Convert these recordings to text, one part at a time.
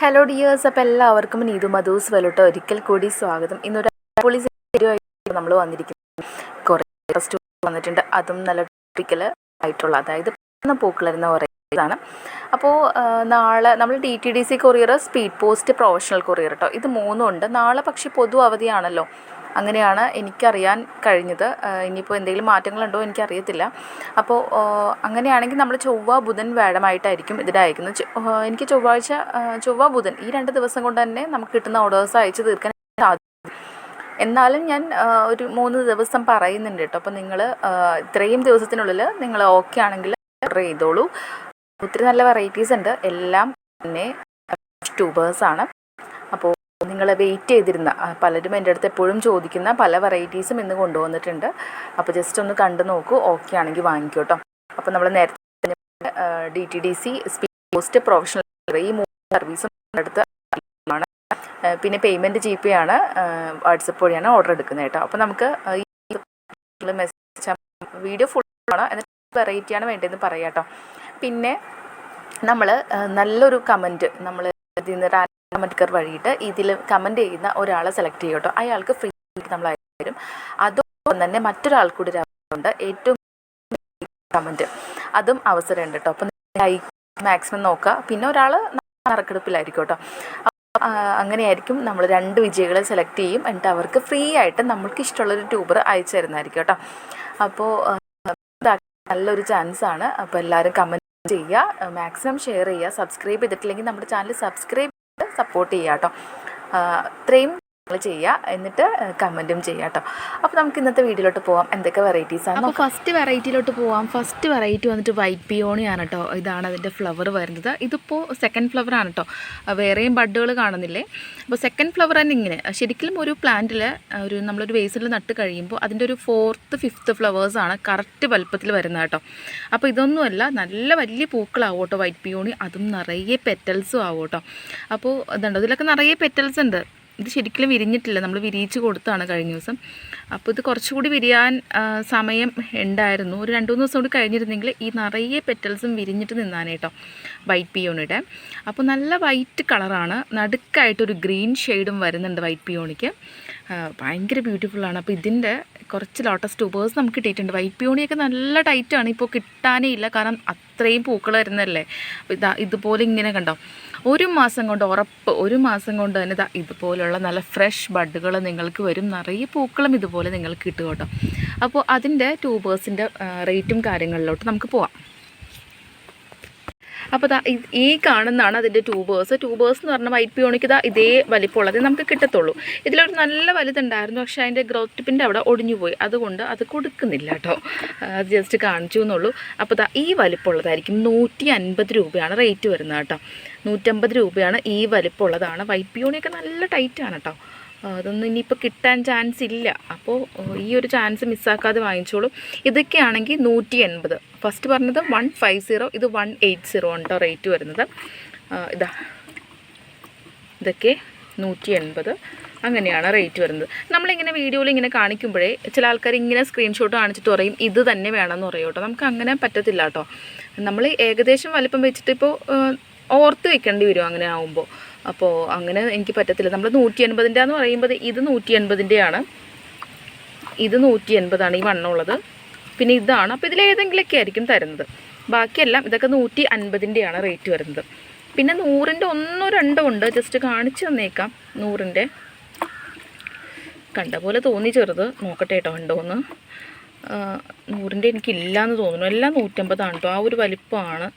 Hello dears അപ്പോൾ എല്ലാവർക്കും നീതു മധുസ് വെലോട്ട് ഒരിക്കൽ കൂടി സ്വാഗതം. ഇന്നൊരു അടിപൊളി നമ്മൾ വന്നിരിക്കുന്നത് കുറേ ഫസ്റ്റ് വന്നിട്ടുണ്ട്. അതും നല്ല ടോപ്പിക്കൽ ആയിട്ടുള്ള അതായത് പൂക്കൾ കുറേ ഇതാണ്. അപ്പോൾ നാളെ നമ്മൾ D T D C courier speed post professional courier കേട്ടോ ഇത് മൂന്നും ഉണ്ട്. നാളെ പക്ഷേ പൊതു അവധിയാണല്ലോ. അങ്ങനെയാണ് എനിക്കറിയാൻ കഴിഞ്ഞത്. ഇനിയിപ്പോൾ എന്തെങ്കിലും മാറ്റങ്ങളുണ്ടോ എനിക്കറിയത്തില്ല. അപ്പോൾ അങ്ങനെയാണെങ്കിൽ നമ്മൾ ചൊവ്വ ബുധൻ വ്യാഴമായിട്ടായിരിക്കും ഇതിന്റെ അയക്കുന്നത് എനിക്ക് ചൊവ്വാഴ്ച ചൊവ്വ ബുധൻ ഈ രണ്ട് ദിവസം കൊണ്ട് തന്നെ നമുക്ക് കിട്ടുന്ന ഓർഡേഴ്സ് അയച്ചു തീർക്കാൻ സാധിക്കും. എന്നാലും ഞാൻ ഒരു മൂന്ന് ദിവസം പറയുന്നുണ്ട് കേട്ടോ. അപ്പോൾ നിങ്ങൾ ഇത്രയും ദിവസത്തിനുള്ളിൽ നിങ്ങൾ ഓക്കെ ആണെങ്കിൽ ഓർഡർ ചെയ്തോളൂ. ഒത്തിരി നല്ല വെറൈറ്റീസ് ഉണ്ട്. എല്ലാം തന്നെ ട്യൂബേഴ്സാണ് നിങ്ങൾ വെയിറ്റ് ചെയ്തിരുന്ന പലരും എന്റെ അടുത്ത് എപ്പോഴും ചോദിക്കുന്ന പല വെറൈറ്റീസും ഇന്ന് കൊണ്ടുവന്നിട്ടുണ്ട്. അപ്പോൾ ജസ്റ്റ് ഒന്ന് കണ്ടു നോക്കൂ ഓക്കെ ആണെങ്കിൽ വാങ്ങിക്കൂ കേട്ടോ അപ്പോൾ നമ്മൾ നേരത്തെ D T D C speed post professional ഈ മൂന്ന് സർവീസും അടുത്ത് പിന്നെ പേയ്മെന്റ് ജി പേ ആണ് വാട്സപ്പ് വഴിയാണ് ഓർഡർ എടുക്കുന്നത് കേട്ടോ അപ്പോൾ നമുക്ക് മെസ്സേജ് വീഡിയോ ഫുൾ ആണ്. എന്നിട്ട് വെറൈറ്റിയാണ് വേണ്ടതെന്ന് പറയാം കേട്ടോ പിന്നെ നമ്മൾ നല്ലൊരു കമന്റ് നമ്മൾ ഇതിൽ കമന്റ് കർ വഴിയിട്ട് ഇതിൽ കമന്റ് ചെയ്യുന്ന ഒരാളെ സെലക്ട് ചെയ്യട്ടോ. അയാൾക്ക് ഫ്രീ നമ്മൾ അയക്കും അതോടൊപ്പം തന്നെ മറ്റൊരാൾ കൂടി ഉണ്ട് ഏറ്റവും കമന്റ് അതും അവസരമുണ്ട് കേട്ടോ അപ്പം മാക്സിമം നോക്കുക പിന്നെ ഒരാൾ നറുക്കെടുപ്പിലായിരിക്കും കേട്ടോ അങ്ങനെയായിരിക്കും നമ്മൾ രണ്ട് വിജയികളെ സെലക്ട് ചെയ്യും. എന്നിട്ട് അവർക്ക് ഫ്രീ ആയിട്ട് നമ്മൾക്ക് ഇഷ്ടമുള്ളൊരു ട്യൂബർ അയച്ചു തരുന്നതായിരിക്കും കേട്ടോ അപ്പോൾ നല്ലൊരു ചാൻസ് ആണ്. അപ്പോൾ എല്ലാവരും കമന്റ് ചെയ്യുക മാക്സിമം ഷെയർ ചെയ്യുക സബ്സ്ക്രൈബ് ചെയ്തിട്ടില്ലെങ്കിൽ നമ്മുടെ ചാനൽ സബ്സ്ക്രൈബ് ചെയ്ത് സപ്പോർട്ട് ചെയ്യുക കേട്ടോ. ഇത്രയും നിങ്ങൾ ചെയ്യുക എന്നിട്ട് കമന്റും ചെയ്യുക കേട്ടോ അപ്പോൾ നമുക്ക് ഇന്നത്തെ വീഡിയോയിലോട്ട് പോവാം. എന്തൊക്കെ വെറൈറ്റീസ് ആണ് അപ്പോൾ ഫസ്റ്റ് വെറൈറ്റിയിലോട്ട് പോവാം. ഫസ്റ്റ് വെറൈറ്റി വന്നിട്ട് വൈറ്റ് പിയോണിയാണ് കേട്ടോ ഇതാണ് അതിന്റെ ഫ്ലവർ വരുന്നത്. ഇതിപ്പോൾ സെക്കൻഡ് ഫ്ലവർ ആണ് കേട്ടോ വേറെയും ബഡുകൾ കാണുന്നില്ലേ? അപ്പോൾ സെക്കൻഡ് ഫ്ലവർ തന്നെ ഇങ്ങനെ. ശരിക്കും ഒരു പ്ലാന്റിൽ ഒരു നമ്മളൊരു വേസിൽ നട്ട് കഴിയുമ്പോൾ അതിന്റെ ഒരു ഫോർത്ത് ഫിഫ്ത്ത് ഫ്ലവേഴ്സാണ് കറക്റ്റ് വലുപ്പത്തിൽ വരുന്നത് കേട്ടോ അപ്പോൾ ഇതൊന്നുമല്ല നല്ല വലിയ പൂക്കളാവും കേട്ടോ വൈറ്റ് പിയോണി അതും നിറയെ പെറ്റൽസും ആവും കേട്ടോ അപ്പോൾ ഇതുണ്ടോ. ഇതിലൊക്കെ നിറയെ പെറ്റൽസ് ഉണ്ട്. ഇത് ശരിക്കും വിരിഞ്ഞിട്ടില്ല. നമ്മൾ വിരിയിച്ച് കൊടുത്താണ് കഴിഞ്ഞ ദിവസം. അപ്പോൾ ഇത് കുറച്ചുകൂടി വിരിയാൻ സമയം ഉണ്ടായിരുന്നു. ഒരു രണ്ട് മൂന്ന് ദിവസം കൂടി കഴിഞ്ഞിരുന്നെങ്കിൽ ഈ നിറയെ പെറ്റൽസും വിരിഞ്ഞിട്ട് നിന്നാണ് വൈറ്റ് പിയോണിയുടെ. അപ്പോൾ നല്ല വൈറ്റ് കളറാണ്. നടുക്കായിട്ടൊരു ഗ്രീൻ ഷെയ്ഡും വരുന്നുണ്ട് വൈറ്റ് പിയോണിക്ക്. ഭയങ്കര ബ്യൂട്ടിഫുള്ളാണ് അപ്പോൾ ഇതിന്റെ കുറച്ച് ലോട്ടസ് ട്യൂബേഴ്സ് നമുക്ക് കിട്ടിയിട്ടുണ്ട്. വൈറ്റ് പിയോണിയൊക്കെ നല്ല ടൈറ്റാണ്. ഇപ്പോൾ കിട്ടാനേ ഇല്ല. കാരണം അത്രയും പൂക്കൾ വരുന്നതല്ലേ ഇതാ ഇതുപോലെ ഇങ്ങനെ കണ്ടോ? ഒരു മാസം കൊണ്ട് ഉറപ്പ് ഒരു മാസം കൊണ്ട് തന്നെ ഇതാ ഇതുപോലുള്ള നല്ല ഫ്രഷ് ബഡുകൾ നിങ്ങൾക്ക് വരും. നിറയെ പൂക്കളും ഇതുപോലെ നിങ്ങൾക്ക് കിട്ടും കേട്ടോ. അപ്പോൾ അതിന്റെ ട്യൂബേഴ്സിന്റെ റേറ്റും കാര്യങ്ങളിലോട്ട് നമുക്ക് പോവാം. അപ്പോൾ ദാ ഈ കാണുന്നതാണ് അതിന്റെ ട്യൂബേഴ്സ്. ട്യൂബേഴ്സ് എന്ന് പറഞ്ഞാൽ വൈറ്റ് പിയോണിക്ക് ഇതാ ഇതേ വലിപ്പമുള്ളത്. നമുക്ക് കിട്ടത്തുള്ളൂ. ഇതിലൊരു നല്ല വലുതുണ്ടായിരുന്നു. പക്ഷേ അതിന്റെ ഗ്രോത്ത് ടിപ്പിന്റെ അവിടെ ഒടിഞ്ഞുപോയി. അതുകൊണ്ട് അത് കൊടുക്കുന്നില്ല കേട്ടോ. അത് ജസ്റ്റ് കാണിച്ചു എന്നുള്ളൂ. അപ്പോൾ ദാ ഈ വലിപ്പമുള്ളതായിരിക്കും. നൂറ്റി അൻപത് രൂപയാണ് റേറ്റ് വരുന്നത് കേട്ടോ. നൂറ്റമ്പത് രൂപയാണ് ഈ വലിപ്പമുള്ളതാണ്. വൈറ്റ് പിയോണിയൊക്കെ നല്ല ടൈറ്റാണ് കേട്ടോ. അതൊന്നും ഇനിയിപ്പോൾ കിട്ടാൻ ചാൻസ് ഇല്ല. അപ്പോൾ ഈ ഒരു ചാൻസ് മിസ്സാക്കാതെ വാങ്ങിച്ചോളൂ. ഇതൊക്കെയാണെങ്കിൽ നൂറ്റി എൺപത് ഫസ്റ്റ് പറഞ്ഞത് വൺ ഫൈവ് സീറോ ഇത് വൺ എയ്റ്റ് സീറോ ആണ് റേറ്റ് വരുന്നത്. ഇതാ. ഇതൊക്കെ നൂറ്റി എൺപത് അങ്ങനെയാണ് റേറ്റ് വരുന്നത്. നമ്മളിങ്ങനെ വീഡിയോയിൽ ഇങ്ങനെ കാണിക്കുമ്പോഴേ ചില ആൾക്കാർ ഇങ്ങനെ സ്ക്രീൻഷോട്ട് കാണിച്ചിട്ട് പറയും ഇത് തന്നെ വേണമെന്ന് പറയും കേട്ടോ നമുക്ക് അങ്ങനെ പറ്റത്തില്ല കേട്ടോ നമ്മൾ ഏകദേശം വലിപ്പം വെച്ചിട്ട് ഇപ്പോൾ ഓർത്ത് വെക്കേണ്ടി വരും അങ്ങനെ ആവുമ്പോൾ അപ്പോൾ അങ്ങനെ എനിക്ക് പറ്റത്തില്ല. നമ്മൾ നൂറ്റി എൺപതിന്റെ എന്ന് പറയുമ്പോൾ ഇത് നൂറ്റി എൺപതിന്റെയാണ് ഇത് നൂറ്റി എൺപതാണ് ഈ വണ്ണമുള്ളത്. പിന്നെ ഇതാണ്. അപ്പോൾ ഇതിലേതെങ്കിലുമൊക്കെ ആയിരിക്കും തരുന്നത്. ബാക്കിയെല്ലാം ഇതൊക്കെ നൂറ്റി അൻപതിന്റെയാണ് റേറ്റ് വരുന്നത്. പിന്നെ നൂറിന്റെ ഒന്നോ രണ്ടോ ഉണ്ട്. ജസ്റ്റ് കാണിച്ചു തന്നേക്കാം. നൂറിന്റെ കണ്ട പോലെ തോന്നി ചെറുത്. നോക്കട്ടെ കേട്ടോ ഉണ്ടോയെന്ന് നൂറിന്റെ എനിക്കില്ലയെന്ന് തോന്നുന്നു. എല്ലാം നൂറ്റമ്പതാണ് കേട്ടോ. ആ ഒരു വലിപ്പമാണ്.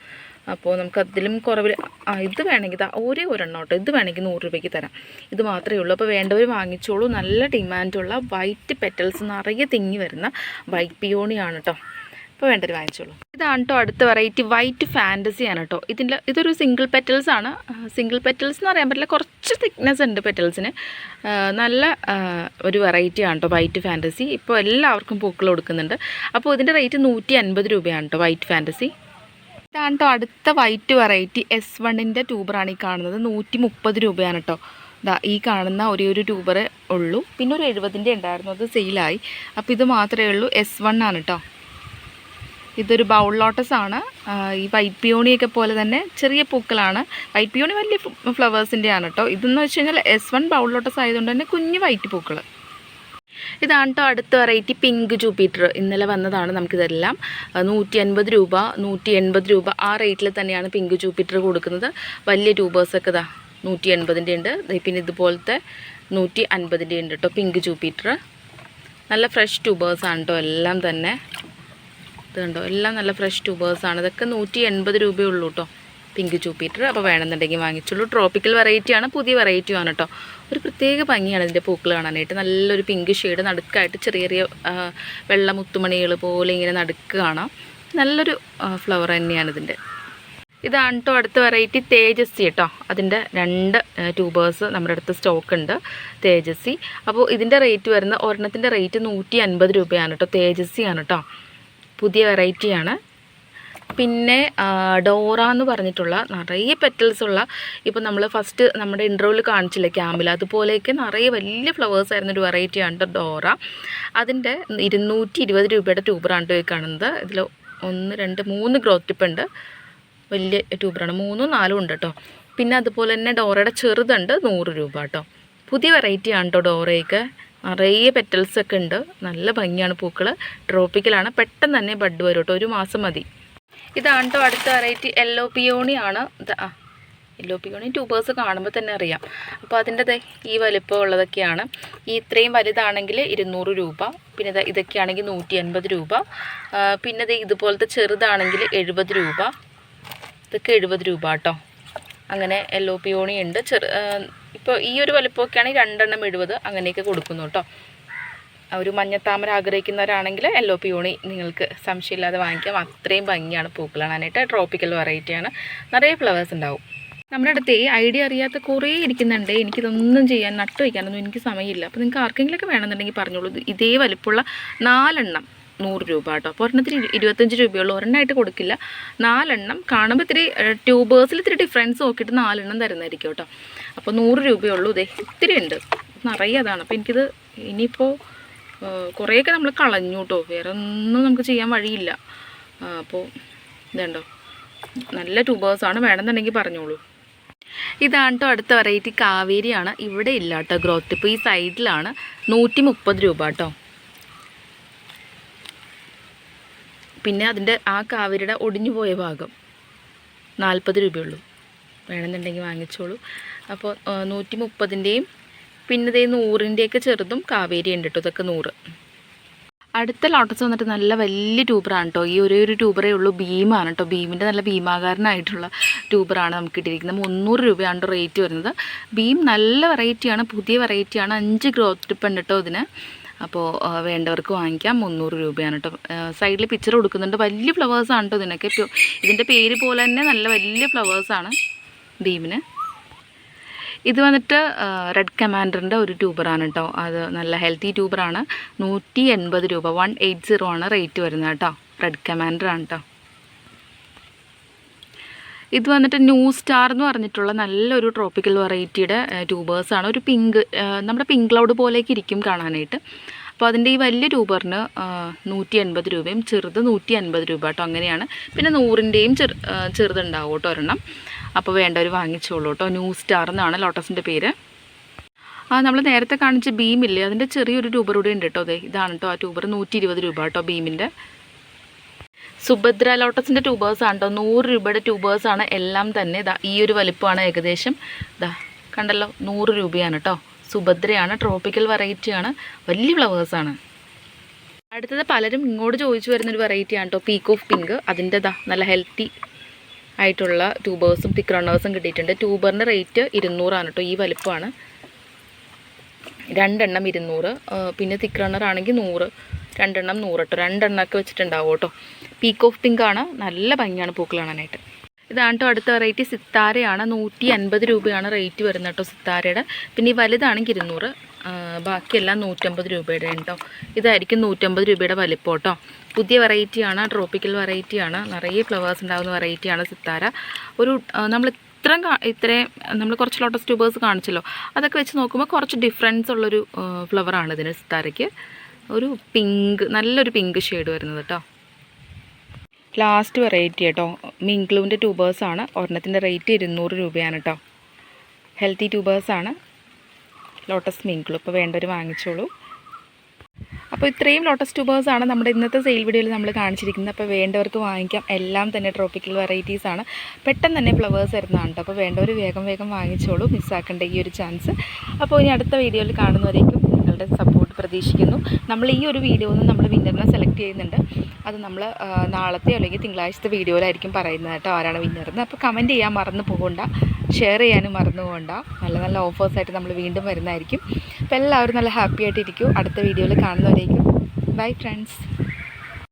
അപ്പോൾ നമുക്ക് അതിലും കുറവിൽ ഇത് വേണമെങ്കിൽ ഒരേ ഒരെണ്ണം കേട്ടോ. ഇത് വേണമെങ്കിൽ നൂറ് രൂപയ്ക്ക് തരാം. ഇത് മാത്രമേ ഉള്ളൂ. അപ്പോൾ വേണ്ടവർ വാങ്ങിച്ചോളൂ. നല്ല ഡിമാൻഡുള്ള വൈറ്റ് പെറ്റൽസ് നിറയെ തിങ്ങി വരുന്ന വൈറ്റ് പിയോണിയാണ് കേട്ടോ. അപ്പോൾ വേണ്ടവർ വാങ്ങിച്ചോളൂ. ഇതാണ് കേട്ടോ അടുത്ത വെറൈറ്റി വൈറ്റ് ഫാന്റസി ആണ് കേട്ടോ ഇതിന്റെ ഇതൊരു സിംഗിൾ പെറ്റൽസ് ആണ്. സിംഗിൾ പെറ്റൽസ് എന്ന് പറയാൻ പറ്റില്ല. കുറച്ച് തിക്നെസ് ഉണ്ട് പെറ്റൽസിന് നല്ല ഒരു വെറൈറ്റി ആണ് കേട്ടോ വൈറ്റ് ഫാന്റസി ഇപ്പോൾ എല്ലാവർക്കും പൂക്കൾ കൊടുക്കുന്നുണ്ട്. അപ്പോൾ ഇതിന്റെ റേറ്റ് നൂറ്റി അൻപത് രൂപയാണ് കേട്ടോ വൈറ്റ് ഫാന്റസി ഇതാണ് കേട്ടോ അടുത്ത വൈറ്റ് വെറൈറ്റി എസ് വണ്ണിന്റെ ട്യൂബറാണ് ഈ കാണുന്നത്. നൂറ്റി മുപ്പത് രൂപയാണ് കേട്ടോ ദാ ഈ കാണുന്ന ഒരേ ഒരു ട്യൂബർ ഉള്ളൂ. പിന്നെ ഒരു എഴുപതിന്റെ ഉണ്ടായിരുന്നു. അത് സെയിലായി. അപ്പോൾ ഇത് മാത്രമേ ഉള്ളൂ. എസ് വൺ ആണ് കേട്ടോ ഇതൊരു ബൗൾ ലോട്ടസ് ആണ് ഈ വൈറ്റ് പിയോണിയൊക്കെ പോലെ തന്നെ ചെറിയ പൂക്കളാണ്. വൈറ്റ് പിയോണി വലിയ ഫ്ലവേഴ്സിന്റെ ആണ് കേട്ടോ ഇതെന്ന് വെച്ച് കഴിഞ്ഞാൽ എസ് വൺ ബൗൾ ലോട്ടസ് ആയതുകൊണ്ട് തന്നെ കുഞ്ഞു വൈറ്റ് പൂക്കൾ ഇതാണ് കേട്ടോ അടുത്ത വെറൈറ്റി പിങ്ക് ജൂപ്പിറ്റർ ഇന്നലെ വന്നതാണ് നമുക്കിതെല്ലാം. നൂറ്റി അൻപത് രൂപ നൂറ്റി എൺപത് രൂപ. ആ റേറ്റിൽ തന്നെയാണ് പിങ്ക് ജൂപ്പിറ്റർ കൊടുക്കുന്നത്. വലിയ ട്യൂബേഴ്സൊക്കെ ഇതാ നൂറ്റി എൺപതിന്റെ ഉണ്ട് പിന്നെ ഇതുപോലത്തെ നൂറ്റി അൻപതിന്റെ ഉണ്ട് കേട്ടോ പിങ്ക് ജൂപ്പിറ്റർ നല്ല ഫ്രഷ് ട്യൂബേഴ്സാണ് കേട്ടോ എല്ലാം തന്നെ. ഇത് കണ്ടോ എല്ലാം നല്ല ഫ്രഷ് ട്യൂബേഴ്സാണ് ഇതൊക്കെ നൂറ്റി എൺപത് രൂപയേ ഉള്ളൂ കേട്ടോ പിങ്ക് ജൂപ്പിറ്റർ അപ്പോൾ വേണമെന്നുണ്ടെങ്കിൽ വാങ്ങിച്ചുള്ളൂ. ട്രോപ്പിക്കൽ വെറൈറ്റിയാണ് പുതിയ വെറൈറ്റിയാണ് കേട്ടോ. ഒരു പ്രത്യേക ഭംഗിയാണ് ഇതിന്റെ പൂക്കൾ കാണാനായിട്ട്. നല്ലൊരു പിങ്ക് ഷെയ്ഡ് നടുക്കായിട്ട് ചെറിയ ചെറിയ വെള്ള മുത്തുമണികൾ പോലെ ഇങ്ങനെ നടുക്ക് കാണാം. നല്ലൊരു ഫ്ലവർ തന്നെയാണ് ഇതിന്റെ. ഇതാണ് കേട്ടോ അടുത്ത വെറൈറ്റി തേജസ്സി കേട്ടോ അതിന്റെ രണ്ട് ട്യൂബേഴ്സ് നമ്മുടെ അടുത്ത് സ്റ്റോക്ക് ഉണ്ട് തേജസ്സി അപ്പോൾ ഇതിന്റെ റേറ്റ് വരുന്ന ഒരെണ്ണത്തിന്റെ റേറ്റ് നൂറ്റി അൻപത് രൂപയാണ് കേട്ടോ തേജസ്സിയാണ് കേട്ടോ പുതിയ വെറൈറ്റിയാണ് പിന്നെ ഡോറ എന്ന് പറഞ്ഞിട്ടുള്ള നിറയെ പെറ്റൽസ് ഉള്ള ഇപ്പോൾ നമ്മൾ ഫസ്റ്റ് നമ്മുടെ ഇൻട്രോയിൽ കാണിച്ചില്ലേ ക്യാമ്പിൽ അതുപോലെയൊക്കെ നിറയെ വലിയ ഫ്ലവേഴ്സ് ആയിരുന്ന ഒരു വെറൈറ്റിയാണ് ഡോറ. അതിന്റെ ഇരുന്നൂറ്റി ഇരുപത് രൂപയുടെ ട്യൂബറാണ് കാണുന്നത്. ഇതിൽ ഒന്ന് രണ്ട് മൂന്ന് ഗ്രോത്ത് ടിപ്പ് ഉണ്ട്. വലിയ ട്യൂബറാണ് മൂന്നും നാലും ഉണ്ട് കേട്ടോ പിന്നെ അതുപോലെ തന്നെ ഡോറയുടെ ചെറുതുണ്ട് നൂറ് രൂപ കേട്ടോ പുതിയ വെറൈറ്റി ആണ് കേട്ടോ ഡോറയൊക്കെ. നിറയെ പെറ്റൽസൊക്കെ ഉണ്ട്. നല്ല ഭംഗിയാണ് പൂക്കൾ ട്രോപ്പിക്കലാണ് പെട്ടെന്ന് തന്നെ ബഡ് വരും കേട്ടോ ഒരു മാസം മതി. ഇതാണ് കേട്ടോ അടുത്ത വെറൈറ്റി യെല്ലോ പിയോണി ആണ്. ആ യെല്ലോ പിയോണി ട്യൂബേഴ്സ് കാണുമ്പോൾ തന്നെ അറിയാം. അപ്പോൾ അതിന്റെ ഈ വലിപ്പം ഉള്ളതൊക്കെയാണ്. ഈ ഇത്രയും വലുതാണെങ്കിൽ ഇരുന്നൂറ് രൂപ പിന്നെ ഇതൊക്കെയാണെങ്കിൽ നൂറ്റി അൻപത് രൂപ പിന്നെ ഇതുപോലത്തെ ചെറുതാണെങ്കിൽ എഴുപത് രൂപ. ഇതൊക്കെ എഴുപത് രൂപ കേട്ടോ അങ്ങനെ യെല്ലോ പിയോണി ഉണ്ട്. ചെറു ഇപ്പോൾ ഈ ഒരു വലിപ്പമൊക്കെയാണെങ്കിൽ രണ്ടെണ്ണം എഴുപത് അങ്ങനെയൊക്കെ കൊടുക്കുന്നു കേട്ടോ ഒരു മഞ്ഞത്താമര ആഗ്രഹിക്കുന്നവരാണെങ്കിൽ യെല്ലോ പിയോണി നിങ്ങൾക്ക് സംശയമില്ലാതെ വാങ്ങിക്കാം. അത്രയും ഭംഗിയാണ് പൂക്കൾ കാണാനായിട്ട്. ട്രോപ്പിക്കൽ വെറൈറ്റിയാണ് നിറയെ ഫ്ലവേഴ്സ് ഉണ്ടാവും. നമ്മുടെ അടുത്ത് ഐഡിയ അറിയാത്ത കുറേ ഇരിക്കുന്നുണ്ട്. എനിക്കിതൊന്നും ചെയ്യാൻ നട്ടു വയ്ക്കാനൊന്നും എനിക്ക് സമയമില്ല. അപ്പോൾ നിങ്ങൾക്ക് ആർക്കെങ്കിലുമൊക്കെ വേണമെന്നുണ്ടെങ്കിൽ പറഞ്ഞോളൂ. ഇത് വലിപ്പമുള്ള നാലെണ്ണം നൂറ് രൂപ കേട്ടോ. അപ്പോൾ ഒരെണ്ണത്തിന് ഇരു- ഇരുപത്തഞ്ച് രൂപയുള്ളൂ. ഒരെണ്ണമായിട്ട് കൊടുക്കില്ല. നാലെണ്ണം കാണുമ്പോൾ ഇത്തിരി ട്യൂബേഴ്സിൽ ഇത്തിരി ഡിഫറൻസ് നോക്കിയിട്ട് നാലെണ്ണം തരുന്നതായിരിക്കും കേട്ടോ. അപ്പോൾ നൂറ് രൂപയുള്ളൂ. ഇതേ ഇത്തിരി ഉണ്ട്. നിറയെ അതാണ്. അപ്പോൾ എനിക്കിത് ഇനിയിപ്പോൾ കുറേയൊക്കെ നമ്മൾ കളഞ്ഞു കേട്ടോ വേറെ ഒന്നും നമുക്ക് ചെയ്യാൻ വഴിയില്ല. അപ്പോൾ ഇതുണ്ടോ? നല്ല ട്യൂബേഴ്സാണ് വേണമെന്നുണ്ടെങ്കിൽ പറഞ്ഞോളൂ. ഇതാണ് കേട്ടോ അടുത്ത വെറൈറ്റി കാവേരിയാണ്. ഇവിടെ ഇല്ല കേട്ടോ ഗ്രോത്ത് ഇപ്പോൾ ഈ സൈഡിലാണ് നൂറ്റി മുപ്പത് രൂപ കേട്ടോ പിന്നെ അതിന്റെ ആ കാവേരിയുടെ ഒടിഞ്ഞു പോയ ഭാഗം നാൽപ്പത് രൂപയുള്ളൂ. വേണമെന്നുണ്ടെങ്കിൽ വാങ്ങിച്ചോളൂ. അപ്പോൾ നൂറ്റി മുപ്പതിന്റെയും പിന്നെ ഇതേ നൂറിന്റെയൊക്കെ ചെറുതും കാവേരി ഉണ്ട് കേട്ടോ ഇതൊക്കെ നൂറ്. അടുത്ത ലോട്ടസ് വന്നിട്ട് നല്ല വലിയ ട്യൂബറാണ് കേട്ടോ ഈ ഒരേ ഒരു ട്യൂബറേ ഉള്ളൂ. ഭീമാണ് കേട്ടോ ഭീമിന്റെ നല്ല ഭീമാകാരനായിട്ടുള്ള ട്യൂബറാണ് നമുക്ക് കിട്ടിയിരിക്കുന്നത്. മുന്നൂറ് രൂപയാണ് റേറ്റ് വരുന്നത്. ഭീം നല്ല വെറൈറ്റിയാണ് പുതിയ വെറൈറ്റിയാണ്. അഞ്ച് ഗ്രോത്ത് ടിപ്പ് ഉണ്ട് കേട്ടോ ഇതിന്. അപ്പോൾ വേണ്ടവർക്ക് വാങ്ങിക്കാം. മുന്നൂറ് രൂപയാണ് കേട്ടോ സൈഡിൽ പിക്ചർ കൊടുക്കുന്നുണ്ട്. വലിയ ഫ്ലവേഴ്സാണ് കേട്ടോ ഇതിനൊക്കെ. ഇതിന്റെ പേര് പോലെ തന്നെ നല്ല വലിയ ഫ്ലവേഴ്സാണ് ബീമിന് ഇത് വന്നിട്ട് റെഡ് കമാൻഡറിന്റെ ഒരു ട്യൂബറാണ് കേട്ടോ അത് നല്ല ഹെൽത്തി ട്യൂബറാണ്. നൂറ്റി എൺപത് രൂപ. വൺ എയ്റ്റ് സീറോ ആണ് റേറ്റ് വരുന്നത് കേട്ടോ. റെഡ് കമാൻഡറാണ് കേട്ടോ ഇത് വന്നിട്ട് ന്യൂ സ്റ്റാർ എന്ന് പറഞ്ഞിട്ടുള്ള നല്ലൊരു ട്രോപ്പിക്കൽ വെറൈറ്റിയുടെ ട്യൂബേഴ്സാണ് ഒരു പിങ്ക് നമ്മുടെ പിങ്ക് ക്ലൗഡ് പോലെയൊക്കെ ഇരിക്കും കാണാനായിട്ട്. അപ്പോൾ അതിന്റെ ഈ വലിയ ട്യൂബറിന് നൂറ്റി എൺപത് രൂപയും ചെറുത് നൂറ്റി അൻപത് രൂപ കേട്ടോ അങ്ങനെയാണ്. പിന്നെ നൂറിന്റെയും ചെറു ചെറുതുണ്ടാവും കേട്ടോ ഒരെണ്ണം. അപ്പോൾ വേണ്ടവർ വാങ്ങിച്ചോളൂ കേട്ടോ ന്യൂ സ്റ്റാർ എന്നാണ് ലോട്ടസിന്റെ പേര്. ആ നമ്മൾ നേരത്തെ കാണിച്ച ബീമില്ലേ അതിന്റെ ചെറിയൊരു ട്യൂബർ കൂടി ഉണ്ട് കേട്ടോ അതെ ഇതാണ് കേട്ടോ ആ ട്യൂബർ. നൂറ്റി ഇരുപത് രൂപ കേട്ടോ ബീമിന്റെ സുഭദ്ര ലോട്ടസിന്റെ ആണ് കേട്ടോ നൂറ് രൂപയുടെ ട്യൂബേഴ്സാണ് എല്ലാം തന്നെ. ഇതാ ഈ ഒരു വലിപ്പമാണ് ഏകദേശം. ഇതാ കണ്ടല്ലോ? നൂറ് രൂപയാണ് കേട്ടോ സുഭദ്രയാണ് ട്രോപ്പിക്കൽ വെറൈറ്റിയാണ് വലിയ ഫ്ലവേഴ്സാണ് അടുത്തത് പലരും ഇങ്ങോട്ട് ചോദിച്ചു വരുന്നൊരു വെറൈറ്റിയാണ് കേട്ടോ പീക്ക് ഓഫ് പിങ്ക് അതിന്റെ ഇതാ നല്ല ഹെൽത്തി ആയിട്ടുള്ള ട്യൂബേഴ്സും തിക്ക് റണ്ണേഴ്സും കിട്ടിയിട്ടുണ്ട്. ട്യൂബറിന്റെ റേറ്റ് ഇരുന്നൂറാണ് കേട്ടോ ഈ വലുപ്പമാണ്. രണ്ടെണ്ണം ഇരുന്നൂറ്. പിന്നെ തിക്ക് റണ്ണർ ആണെങ്കിൽ നൂറ്. രണ്ടെണ്ണം നൂറ് കേട്ടോ രണ്ടെണ്ണമൊക്കെ വെച്ചിട്ടുണ്ടാവും കേട്ടോ പീക്ക് ഓഫ് പിങ്ക് ആണ്. നല്ല ഭംഗിയാണ് പൂക്കൾ കാണാനായിട്ട്. ഇതാണ് കേട്ടോ അടുത്ത വെറൈറ്റി സിത്താരയാണ്. നൂറ്റി അൻപത് രൂപയാണ് റേറ്റ് വരുന്നത് കേട്ടോ സിത്താരയുടെ. പിന്നെ ഈ വലുതാണെങ്കിൽ ഇരുന്നൂറ്. ബാക്കിയെല്ലാം നൂറ്റമ്പത് രൂപയുടെ കേട്ടോ ഇതായിരിക്കും നൂറ്റമ്പത് രൂപയുടെ വലിപ്പം കേട്ടോ. പുതിയ വെറൈറ്റിയാണ് ട്രോപ്പിക്കൽ വെറൈറ്റിയാണ് നിറയെ ഫ്ലവേഴ്സ് ഉണ്ടാകുന്ന വെറൈറ്റിയാണ് സിത്താര. ഒരു നമ്മൾ ഇത്രയും ഇത്രയും നമ്മൾ കുറച്ച് ലോട്ടസ് ട്യൂബേഴ്സ് കാണിച്ചല്ലോ. അതൊക്കെ വെച്ച് നോക്കുമ്പോൾ കുറച്ച് ഡിഫറൻസ് ഉള്ളൊരു ഫ്ലവറാണ് ഇതിന് സിത്താരയ്ക്ക്. ഒരു പിങ്ക് നല്ലൊരു പിങ്ക് ഷെയ്ഡ് വരുന്നത് കേട്ടോ. ലാസ്റ്റ് വെറൈറ്റി കേട്ടോ മിങ്ക്ലൂവിന്റെ ട്യൂബേഴ്സാണ് ഒരെണ്ണത്തിന്റെ റേറ്റ് ഇരുന്നൂറ് രൂപയാണ് കേട്ടോ. ഹെൽത്തി ട്യൂബേഴ്സാണ് ലോട്ടസ് മിങ്ക്ലു ഇപ്പോൾ വേണ്ടവർ വാങ്ങിച്ചോളൂ. അപ്പോൾ ഇത്രയും ലോട്ടസ് ട്യൂബേഴ്സാണ് നമ്മുടെ ഇന്നത്തെ സെയിൽ വീഡിയോയിൽ നമ്മൾ കാണിച്ചിരിക്കുന്നത്. അപ്പോൾ വേണ്ടവർക്ക് വാങ്ങിക്കാം. എല്ലാം തന്നെ ട്രോപ്പിക്കൽ വെറൈറ്റീസ് ആണ്. പെട്ടെന്ന് തന്നെ ഫ്ലവേഴ്സ് വരുന്നതാണ് അപ്പോൾ വേണ്ടവർ വേഗം വേഗം വാങ്ങിച്ചോളൂ. മിസ്സാക്കേണ്ട ഈ ഒരു ചാൻസ്. അപ്പോൾ ഇനി അടുത്ത വീഡിയോയിൽ കാണുന്നവരേക്കും നിങ്ങളുടെ സപ്പോർട്ട് പ്രതീക്ഷിക്കുന്നു. നമ്മൾ ഈ ഒരു വീഡിയോ നിന്ന് നമ്മൾ വിന്നറിനെ സെലക്ട് ചെയ്യുന്നുണ്ട്. അത് നമ്മൾ നാളത്തെ അല്ലെങ്കിൽ തിങ്കളാഴ്ചത്തെ വീഡിയോയിലായിരിക്കും പറയുന്നത് കേട്ടോ ആരാണ് വിന്നറെന്ന്. അപ്പോൾ കമന്റ് ചെയ്യാൻ മറന്നു പോകണ്ട. ഷെയർ ചെയ്യാനും മറന്നു നല്ല നല്ല ഓഫേഴ്സായിട്ട് നമ്മൾ വീണ്ടും വരുന്നതായിരിക്കും. അപ്പോൾ എല്ലാവരും നല്ല ഹാപ്പി ആയിട്ടിരിക്കും. അടുത്ത വീഡിയോയിൽ കാണുന്നവരേക്കും. Bye friends